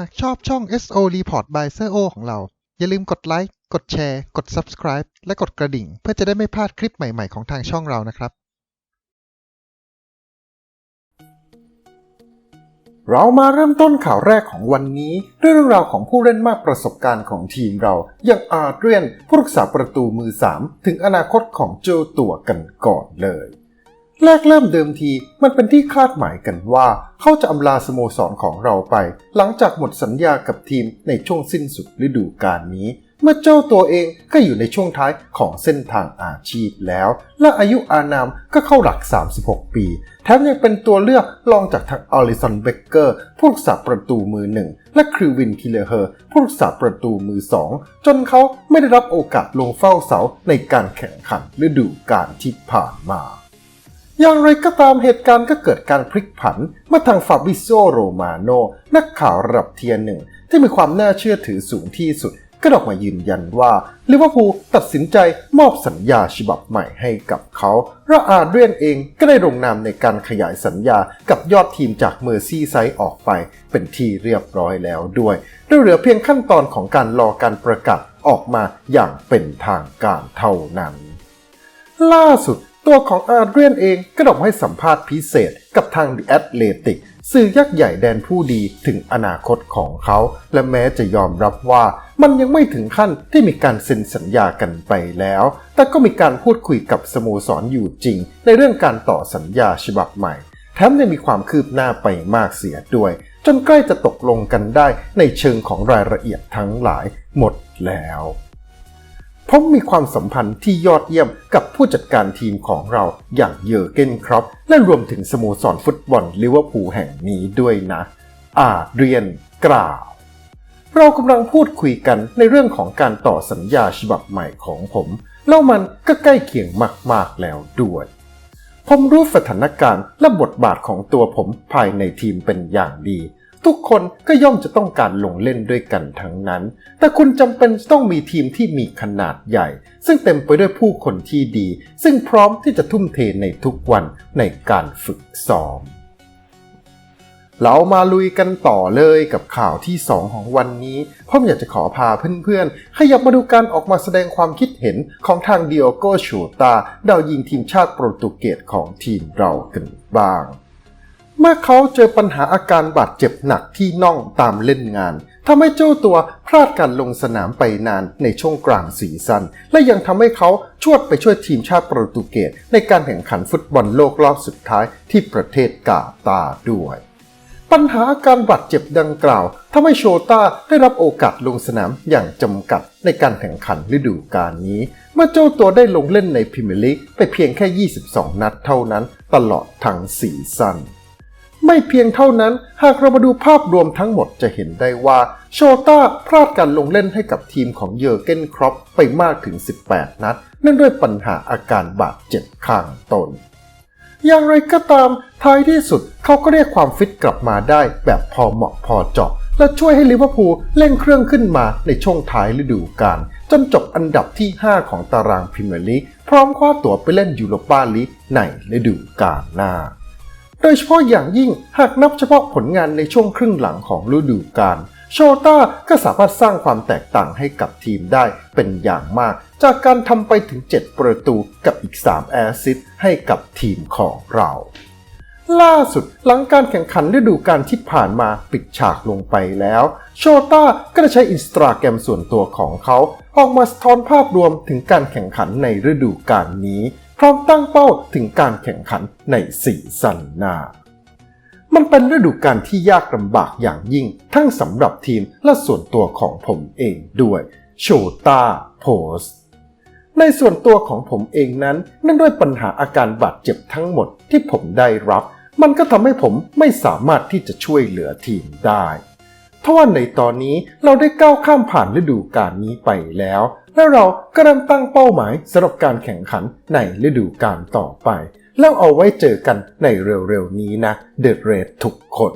หากชอบช่อง SO Report by s โ o ของเรา อย่าลืมกดไลค์ กดแชร์ กด Subscribe และกดกระดิ่ง เพื่อจะได้ไม่พลาดคลิปใหม่ ๆ ของทางช่องเรานะครับ เรามาเริ่มต้นข่าวแรกของวันนี้ ด้วยเรื่องราวของผู้เล่นมากประสบการณ์ของทีมเรา อย่างอาร์เดรียนผู้รักษาประตูมือ 3 ถึงอนาคตของเจ้าตัวกันก่อนเลย แรกเริ่มเดิมทีมันเป็นที่คาดหมายกันว่า เขาจะอำลาสโมสรของเราไป หลังจากหมดสัญญากับทีมในช่วงสิ้นสุดฤดูกาลนี้ เมื่อเจ้าตัวเองก็อยู่ในช่วงท้ายของเส้นทางอาชีพแล้ว และอายุอานามก็เข้าหลัก 36 ปี แถมยังเป็นตัวเลือกรองจากทางอลิสันเบเกอร์ผู้รักษาประตูมือหนึ่งและคริวินคิเลเฮอร์ผู้รักษาประตูมือสองจนเขาไม่ได้รับโอกาสลงเฝ้าเสาในการแข่งขันฤดูกาลที่ผ่านมา อย่างไรก็ตามเหตุการณ์ก็เกิดการพลิกผัน เมื่อทางฟาบริโซโรมาโนนักข่าวระดับเทียร์หนึ่ง ที่มีความน่าเชื่อถือสูงที่สุด ก็ออกมายืนยันว่าลิเวอร์พูลตัดสินใจมอบสัญญาฉบับใหม่ให้กับเขาและอาเดรียนเองก็ได้ลงนามในการขยายสัญญากับยอดทีมจากเมอร์ซี่ไซด์ออกไป เป็นที่เรียบร้อยแล้วด้วยโดยเหลือเพียงขั้นตอนของการรอการประกาศออกมาอย่างเป็นทางการเท่านั้น ล่าสุด ตัวของอาร์เดรียนเองก็ดออกให้สัมภาษณ์พิเศษกับทาง The Athletic สื่อยักษ์ใหญ่แดนผู้ดีถึงอนาคตของเขา และแม้จะยอมรับว่ามันยังไม่ถึงขั้นที่มีการเซ็นสัญญากันไปแล้ว แต่ก็มีการพูดคุยกับสโมสรอยู่จริง ในเรื่องการต่อสัญญาฉบับใหม่ แถมยังมีความคืบหน้าไปมากเสียด้วย จนใกล้จะตกลงกันได้ในเชิงของรายละเอียดทั้งหลายหมดแล้ว ผมมีความสัมพันธ์ที่ยอดเยี่ยมกับผู้จัดการทีมของเราอย่างเยอร์เกนครอปและรวมถึงสโมสรฟุตบอลลิเวอร์พูลแห่งนี้ด้วยนะอาเรียนกล่าวเรากำลังพูดคุยกันในเรื่องของการต่อสัญญาฉบับใหม่ของผม แล้วมันก็ใกล้เคียงมาก ๆ แล้วด้วย ผมรู้สถานการณ์และบทบาทของตัวผมภายในทีมเป็นอย่างดี ทุกคนก็ย่อมจะต้องการลงเล่นด้วยกันทั้งนั้น แต่คุณจำเป็นต้องมีทีมที่มีขนาดใหญ่ ซึ่งเต็มไปด้วยผู้คนที่ดี ซึ่งพร้อมที่จะทุ่มเทในทุกวันในการฝึกซ้อม เรามาลุยกันต่อเลยกับข่าวที่ 2 ของวันนี้ผมอยากจะขอพาเพื่อนๆ ขยับมาดูการออกมาแสดงความคิดเห็นของทางดิโอโกชูตาดาวยิงทีมชาติโปรตุเกสของทีมเรากันบ้าง เมื่อเขาเจอปัญหาอาการบาดเจ็บหนักที่น่องตามเล่นงานทำให้เจ้าตัวพลาดการลงสนามไปนานในช่วงกลางซีซัน และยังทำให้เขาชวดไปช่วยทีมชาติโปรตุเกสในการแข่งขันฟุตบอลโลกรอบสุดท้ายที่ประเทศกาตาร์ด้วย ปัญหาอาการบาดเจ็บดังกล่าวทำให้โชต้าได้รับโอกาสลงสนามอย่างจำกัดในการแข่งขันฤดูกาลนี้ เมื่อเจ้าตัวได้ลงเล่นในพรีเมียร์ลีกไปเพียงแค่ 22 นัดเท่านั้นตลอดทั้งซีซั่น ไม่เพียงเท่านั้น หากเรามาดูภาพรวมทั้งหมดจะเห็นได้ว่าโชต้าพลาดการลงเล่นให้กับทีมของเยอร์เกนครอปไปมากถึง 18 นัดเนื่องด้วยปัญหาอาการบาดเจ็บข้างตน อย่างไรก็ตามท้ายที่สุดเขาก็เรียกความฟิตกลับมาได้แบบพอเหมาะพอเจาะ และช่วยให้ลิเวอร์พูลเร่งเครื่องขึ้นมาในช่วงท้ายฤดูกาลจนจบอันดับที่ 5 ของตารางพรีเมียร์ลีกพร้อมคว้าตั๋วไปเล่นยูโรปาลีกในฤดูกาลหน้า ดยเฉพาะอย่างยิ่งหากนับเฉพาะผลงานในช่วงครึ่งหลังของฤดูกาลโชต้าก็สามารถสร้างความแตกต่างให้กับทีมได้เป็นอย่างมาก จากการทำไปถึง 7 ประตูกับอีก 3 แอซิสให้กับทีมของเรา ล่าสุดหลังการแข่งขันฤดูกาลที่ผ่านมาปิดฉากลงไปแล้ว โชต้าก็ได้ใช้อินสตาแกรมส่วนตัวของเขา ออกมาสะท้อนภาพรวมถึงการแข่งขันในฤดูกาลนี้ พร้อมตั้งเป้าถึงการแข่งขันในซีซั่นหน้า มันเป็นฤดูกาลที่ยากลำบากอย่างยิ่ง ทั้งสำหรับทีมและส่วนตัวของผมเองด้วยโชต้าโพสในส่วนตัวของผมเองนั้นเนื่องด้วยปัญหาอาการบาดเจ็บทั้งหมดที่ผมได้รับ มันก็ทำให้ผมไม่สามารถที่จะช่วยเหลือทีมได้ทว่าในตอนนี้เราได้ก้าวข้ามผ่านฤดูกาลนี้ไปแล้ว และเราก็เริ่มตั้งเป้าหมายสำหรับการแข่งขันในฤดูกาลต่อไป แล้วเอาไว้เจอกันในเร็วๆนี้นะเดอะเรดทุกคน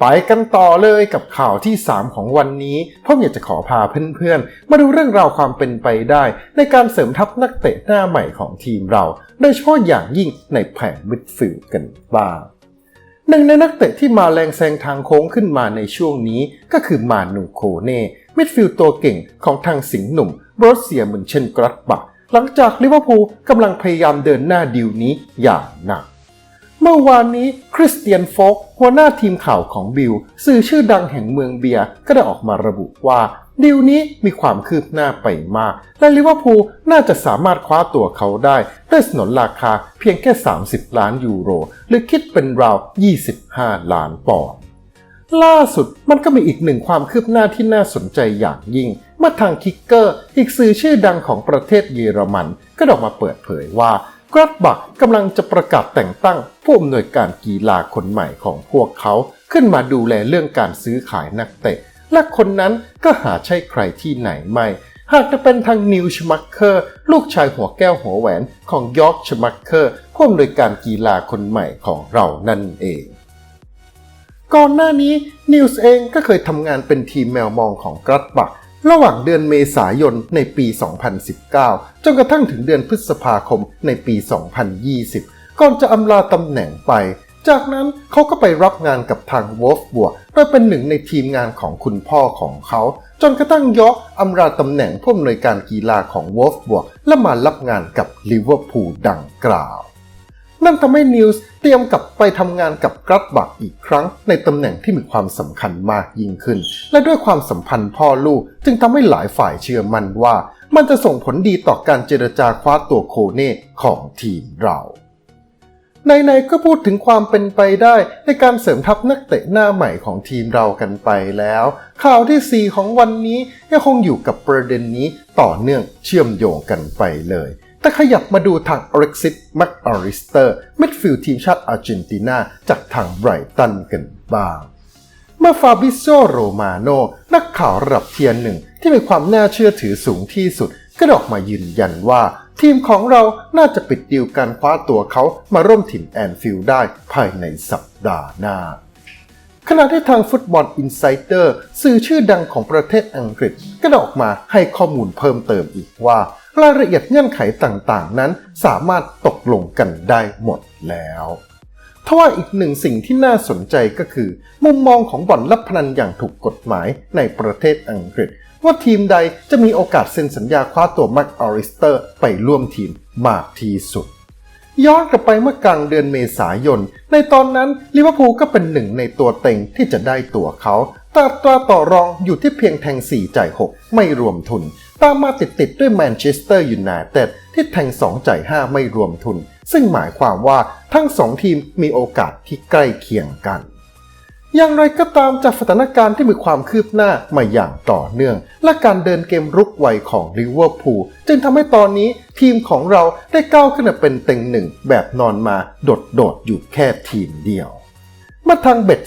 ไปกันต่อเลยกับข่าวที่ 3 ของวันนี้ผมอยากจะขอพาเพื่อนๆ มาดูเรื่องราวความเป็นไปได้ ในการเสริมทัพนักเตะหน้าใหม่ของทีมเรา โดยเฉพาะอย่างยิ่งในแผงมิดฟิลด์กันบ้าง หนึ่งในนักเตะที่มาแรงแซงทางโค้งขึ้นมาในช่วงนี้ก็คือมานูโคเน่มิดฟิลด์ตัวเก่งของทางสิงห์หนุ่มบรสเซียเหมือนเช่นกรัตบักหลังจากลิเวอร์พูลกำลังพยายามเดินหน้าดีลนี้อย่างหนักเมื่อวานนี้คริสเตียนโฟกหัวหน้าทีมข่าวของบิล สื่อชื่อดังแห่งเมืองเบียร์ก็ได้ออกมาระบุว่า ดีลนี้มีความคืบหน้าไปมาก และลิเวอร์พูลน่าจะสามารถคว้าตัวเขาได้ด้วยสนนราคาเพียงแค่ 30 ล้านยูโร หรือคิดเป็นราว 25 ล้านปอนด์ล่าสุดมันก็มีอีกหนึ่งความคืบหน้าที่น่าสนใจอย่างยิ่ง เมื่อทางคิกเกอร์ อีกสื่อชื่อดังของประเทศเยอรมัน ก็ออกมาเปิดเผยว่ากรัตบักกำลังจะประกาศแต่งตั้งผู้อำนวยการกีฬาคนใหม่ของพวกเขา ขึ้นมาดูแลเรื่องการซื้อขายนักเตะ และคนนั้นก็หาใช่ใครที่ไหนไม่ หากจะเป็นทางนิวชมักเคอร์ลูกชายหัวแก้วหัวแหวนของยอร์กชมักเคอร์ผู้อำนวยการกีฬาคนใหม่ของเรานั่นเองก่อนหน้านี้นิวส์เองก็เคยทำงานเป็นทีมแมวมองของกรัตบักระหว่างเดือนเมษายนในปี 2019 จนกระทั่งถึงเดือนพฤษภาคมในปี 2020 ก่อนจะอำลาตำแหน่งไป จากนั้นเขาก็ไปรับงานกับทางวอฟบัวโดยเป็นหนึ่งในทีมงานของคุณพ่อของเขา จนกระทั่งยอกอำลาตำแหน่งผู้อำนวยการกีฬาของวอฟบัวและมารับงานกับลิเวอร์พูลดังกล่าว นั่นทำให้นิวส์เตรียมกลับไปทำงานกับกรัตบักอีกครั้ง ในตำแหน่งที่มีความสำคัญมากยิ่งขึ้น และด้วยความสัมพันธ์พ่อลูกจึงทำให้หลายฝ่ายเชื่อมั่นว่า มันจะส่งผลดีต่อการเจรจาคว้าตัวโคเน่ของทีมเรา ในๆก็พูดถึงความเป็นไปได้ในการเสริมทัพนักเตะหน้าใหม่ของทีมเรากันไปแล้ว ข่าวที่ 4 ของวันนี้ยังคงอยู่กับประเด็นนี้ต่อเนื่องเชื่อมโยงกันไปเลย แต่ขยับมาดูทางอเร็กซิสแม็กอาริสเตอร์มิดฟิลด์ทีมชาติอาร์เจนตินาจากทางไบรตันกันบ้างเมื่อฟาบิโซโรมาโนนักข่าวระดับเทียนหนึ่งที่มีความน่าเชื่อถือสูงที่สุดก็ออกมายืนยันว่า ทีมของเราน่าจะปิดดีลการคว้าตัวเขามาร่วมถิ่นแอนฟิลด์ได้ภายในสัปดาห์หน้า ขณะที่ทางฟุตบอลอินไซเตอร์สื่อชื่อดังของประเทศอังกฤษก็ออกมาให้ข้อมูลเพิ่มเติมอีกว่ารายละเอียดเงื่อนไขต่างๆ นั้นสามารถตกลงกันได้หมดแล้วทว่าอีกหนึ่งสิ่งที่น่าสนใจก็คือ มุมมองของบ่อนลับพนันอย่างถูกกฎหมายในประเทศอังกฤษ ว่าทีมใดจะมีโอกาสเซ็นสัญญาคว้าตัวแม็กออริสเตอร์ไปร่วมทีมมากที่สุด ย้อนกลับไปเมื่อกลางเดือนเมษายน ในตอนนั้นลิเวอร์พูลก็เป็นหนึ่งในตัวเต็งที่จะได้ตัวเขาแต่ตราต่อรองอยู่ที่เพียงแทง 4 จ่าย 6 ไม่รวมทุน ตามมาติดๆด้วยแมนเชสเตอร์ยูไนเต็ดที่แทง 2 จ่าย 5 ไม่รวมทุน ซึ่งหมายความว่าทั้ง 2 ทีมมีโอกาสที่ใกล้เคียงกัน อย่างไรก็ตามจากสถานการณ์ที่มีความคืบหน้ามาอย่างต่อเนื่อง และการเดินเกมรุกไวของลิเวอร์พูลจึงทำให้ตอนนี้ทีมของเราได้ก้าวขึ้นมาเป็นเต็งหนึ่งแบบนอนมาโดดๆอยู่แค่ทีมเดียวเมื่อทางเบ็ด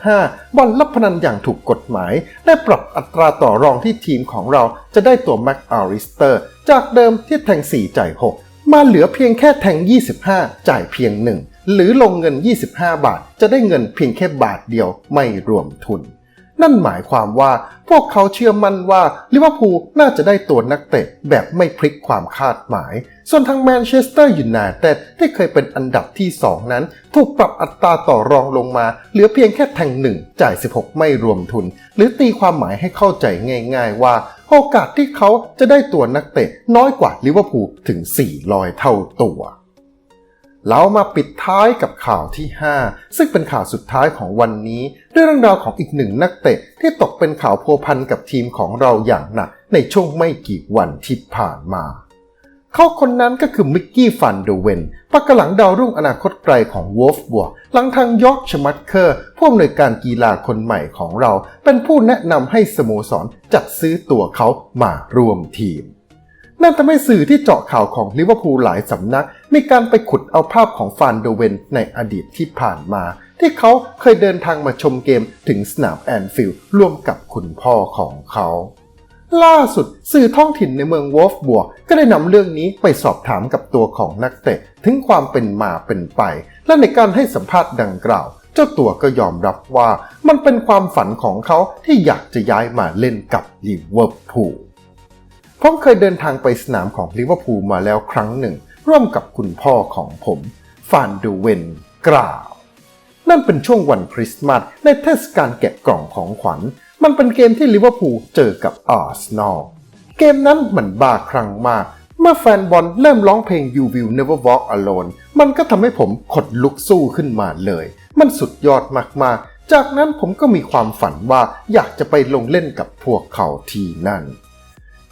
365 บอลลับพนันอย่างถูกกฎหมาย ได้ปรับอัตราต่อรองที่ทีมของเราจะได้ตัวแม็กอาริสเตอร์ จากเดิมที่แทง 4 จ่าย 6 มาเหลือเพียงแค่แทง 25 จ่ายเพียง 1 หรือลงเงิน 25 บาท จะได้เงินเพียงแค่บาทเดียวไม่รวมทุน นั่นหมายความว่าพวกเขาเชื่อมั่นว่าลิเวอร์พูลน่าจะได้ตัวนักเตะแบบไม่พลิกความคาดหมาย ส่วนทางแมนเชสเตอร์ยูไนเต็ดที่เคยเป็นอันดับที่ 2 นั้น ถูกปรับอัตราต่อรองลงมา เหลือเพียงแค่แทงหนึ่งจ่าย 16 ไม่รวมทุน หรือตีความหมายให้เข้าใจง่าย ๆ ว่า โอกาสที่เขาจะได้ตัวนักเตะน้อยกว่าลิเวอร์พูลถึง 400 เท่าตัว เรามาปิดท้ายกับข่าวที่ 5 ซึ่งเป็นข่าวสุดท้ายของวันนี้ ด้วยเรื่องราวของอีกหนึ่งนักเตะ ที่ตกเป็นข่าวพัวพันกับทีมของเราอย่างหนัก ในช่วงไม่กี่วันที่ผ่านมา เขาคนนั้นก็คือมิกกี้ฟันเดเวนปักหลังดาวรุ่งอนาคตไกลของวอฟบัวหลังทางยอร์กชมัตเคอร์ผู้อำนวยการกีฬาคนใหม่ของเรา เป็นผู้แนะนำให้สโมสรจัดซื้อตัวเขามาร่วมทีม นั่นทำให้สื่อที่เจาะข่าวของลิเวอร์พูลหลายสำนัก มีการไปขุดเอาภาพของฟานโดเวนในอดีตที่ผ่านมา ที่เขาเคยเดินทางมาชมเกมถึงสนามแอนฟิลด์ร่วมกับคุณพ่อของเขาล่าสุดสื่อท้องถิ่นในเมืองวอฟบัวก็ได้นำเรื่องนี้ไปสอบถามกับตัวของนักเตะ ถึงความเป็นมาเป็นไป และในการให้สัมภาษณ์ดังกล่าว เจ้าตัวก็ยอมรับว่ามันเป็นความฝันของเขาที่อยากจะย้ายมาเล่นกับลิเวอร์พูล ผมเคยเดินทางไปสนามของลิเวอร์พูลมาแล้วครั้งหนึ่ง ร่วมกับคุณพ่อของผมฟานดูเวนกล่าว นั่นเป็นช่วงวันคริสต์มาสในเทศกาลแกะกล่องของขวัญ มันเป็นเกมที่ลิเวอร์พูลเจอกับอาร์เซนอลเกมนั้นเหมือนบ้าคลั่งมาก เมื่อแฟนบอลเริ่มร้องเพลง You Will Never Walk Alone มันก็ทำให้ผมขดลุกสู้ขึ้นมาเลย มันสุดยอดมากๆ จากนั้นผมก็มีความฝันว่าอยากจะไปลงเล่นกับพวกเขาทีนั่น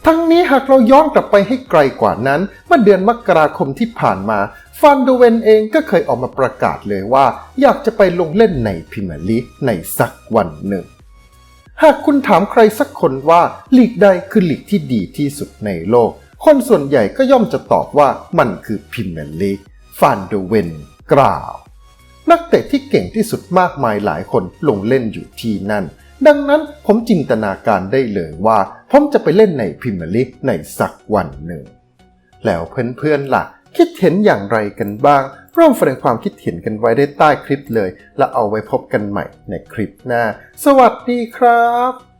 ทั้งนี้หากเราย้อนกลับไปให้ไกลกว่านั้น เมื่อเดือนมกราคมที่ผ่านมาฟานโดเวนเองก็เคยออกมาประกาศเลยว่า อยากจะไปลงเล่นในพรีเมียร์ลีกในสักวันหนึ่ง หากคุณถามใครสักคนว่าลีกใดคือลีกที่ดีที่สุดในโลก คนส่วนใหญ่ก็ย่อมจะตอบว่ามันคือพรีเมียร์ลีกฟานโดเวนกล่าว นักเตะที่เก่งที่สุดมากมายหลายคนลงเล่นอยู่ที่นั่น ดังนั้นผมจินตนาการได้เลยว่า ผมจะไปเล่นในพรีเมียร์ลีกในสักวันหนึ่ง แล้วเพื่อนๆล่ะ คิดเห็นอย่างไรกันบ้าง ร่วมแสดงความคิดเห็นกันไว้ได้ใต้คลิปเลย และเอาไว้พบกันใหม่ในคลิปหน้า สวัสดีครับ